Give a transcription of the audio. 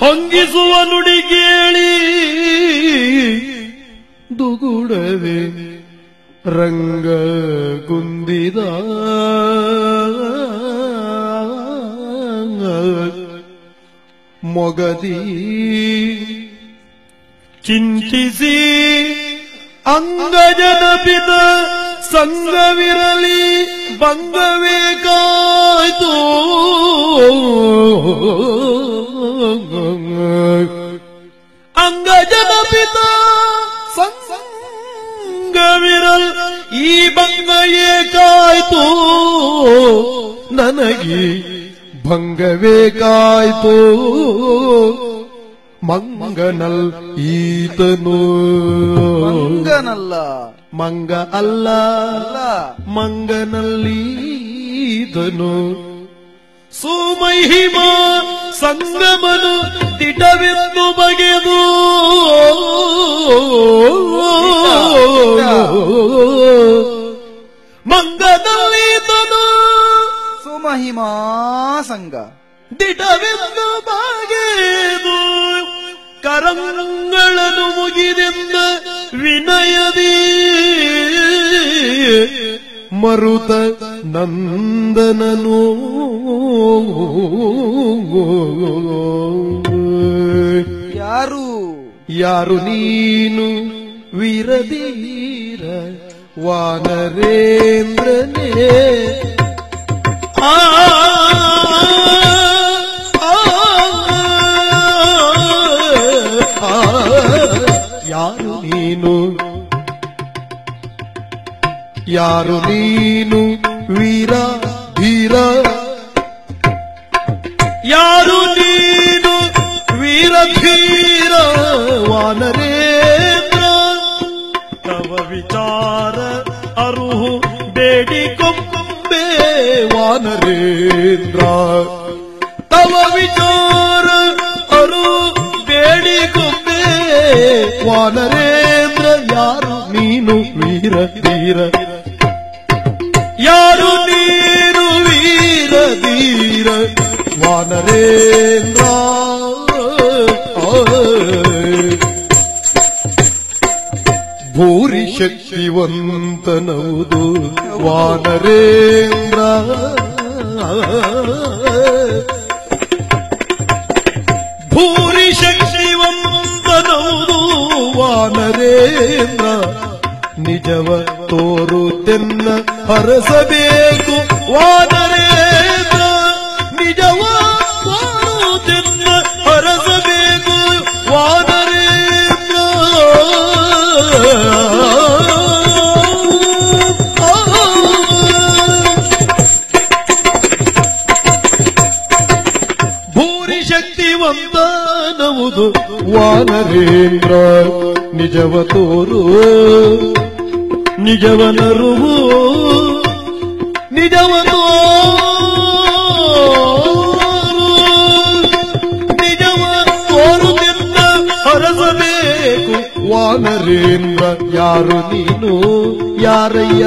ಹೊಂಗಿಸುವ ನುಡಿ ಕೇಳಿ ದುಗುಡವೆ ರಂಗ ಕುಂದಿದ ಮೊಗದಿ ಚಿಂತಿಸಿ ಅಂಗಜನಪಿತ ಸಂಗವಿರಲಿ ಭಂಗವೇ ಅಂಗಜನ ಪಿತ ಸಂಗವಿರಲ್ ಈ ಭಂಗಯೇ ಕಾಯ್ತು ನನಗೆ ಭಂಗವೇ ಕಾಯ್ತು ಮಂಗನಲ್ ಈತನು. ಮಂಗನಲ್ಲ. ಮಂಗ ಅಲ್ಲ. ಮಂಗನಲ್ಲಿ ಈತನು. ಸುಮಹಿಮಾ ಸಂಗಮನು ದಿಟವೆಂದು ಬಗೆದು. ಮಂಗನಲ್ಲೀತನು ಸುಮಹಿಮಾ ಸಂಗ. ದಿಟವೆಂದು ಬಗೆದು. ಕರಂಗಳನ್ನು ಮುಗಿದೆಂದ ವಿನಯದಿ ಮರುತ ನಂದನನು. ಯಾರು? ಯಾರು ನೀನು? ವೀರಧೀರ ವಾನರೇಂದ್ರನೇ. ಆ, ನೀನು. ಯಾರು ನೀನು ವೀರ, ಧೀರ? ಯಾರು ನೀನು ವೀರ, ಧೀರ? ವಾನರೇಂದ್ರ? ತವ ವಿಚಾರ ಅರುಹು ಬೇಡಿಕೊಂಬೆ ವಾನರೇಂದ್ರ. ತವ ವಿಚಾರ ಅರು ಬೇಡಿ ಕೊಂಬೆ ಯಾರು ನೀನು ವೀರ ಧೀರ ಯಾರು ನೀನು ವೀರ ಧೀರ ವಾನರೇಂದ್ರ ಭೂರಿ ಶಕ್ತಿವಂತನವುದು ವಾನರೇಂದ್ರ ಭೂರಿ ಶಕ್ತಿವಂತನವುದು ವಾನರೇಂದ್ರ. ನಿಜವ ತೋರುತ್ತೆನ್ನ ಹರಸಬೇಕು. ವಾನರೇಂದ್ರ ನಿಜವ ತೋರುತ್ತೆನ್ನ ಹರಸಬೇಕು. ವಾನರೇಂದ್ರ ಭೂರಿ ಶಕ್ತಿವಂತನವುದು ವಾನರೇಂದ್ರ ನಿಜವ ತೋರು ನಿಜವನರುವು ನಿಜವ ತೋರು ನಿಜವ ತೋರುತ್ತಿದ್ದ ಹರಸಬೇಕು. ವಾನರೇಂದ್ರ ಯಾರು ನೀನು? ಯಾರಯ್ಯ?